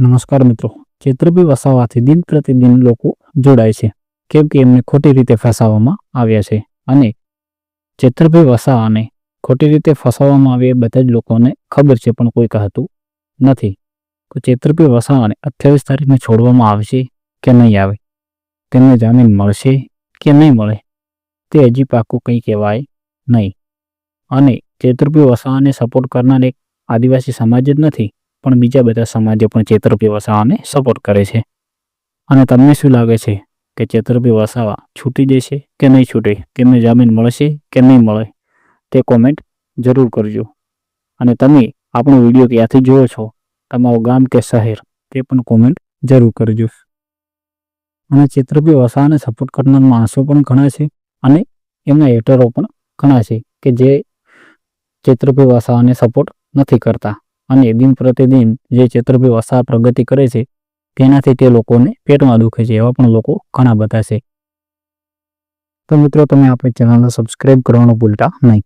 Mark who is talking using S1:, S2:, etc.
S1: નમસ્કાર મિત્રો. છેતરપી વસાવાથી દિન પ્રતિદિન લોકો જોડાય છે. કેમ કે એમને ખોટી રીતે ફસાવવામાં આવ્યા છે. અને છેતરપી વસાવાને ખોટી રીતે ફસાવવામાં આવે એ બધા જ લોકોને ખબર છે, પણ કોઈ કહેતું નથી. તો છેતરપી વસાવાને અઠ્યાવીસ તારીખને છોડવામાં આવશે કે નહીં આવે? તેમને જામીન મળશે કે નહીં મળે? તે હજી પાકું કંઈ કહેવાય નહીં. અને છેતરપી વસાવાને સપોર્ટ કરનાર એક આદિવાસી સમાજ જ નથી. પણ બીજા બધા સમાજે પણ ચેતરપી વસાવાને સપોર્ટ કરે છે. અને તમને શું લાગે છે કે ચેતરપી વસાવા છૂટી જશે કે નહીં છૂટે? કેમને જામીન મળશે કે નહીં મળે? તે કોમેન્ટ જરૂર કરજો. અને તમે આપણો વીડિયો ક્યાંથી જોયો છો? તમારું ગામ કે શહેર? તે પણ કોમેન્ટ જરૂર કરજો. અને ચેતરપી વસાવાને સપોર્ટ કરનાર માણસો પણ ઘણા છે અને એમના હેટરો પણ ઘણા છે કે જે ચેતરપી વસાવાને સપોર્ટ નથી કરતા. અને દિન પ્રતિદિન જે ચેતરપી વસાવા પ્રગતિ કરે છે, તેનાથી તે લોકોને પેટમાં દુખે છે, એવા પણ લોકો ઘણા બધા છે. તો મિત્રો, તમે આપણી ચેનલને સબસ્ક્રાઈબ કરવાનું ભૂલતા નહીં.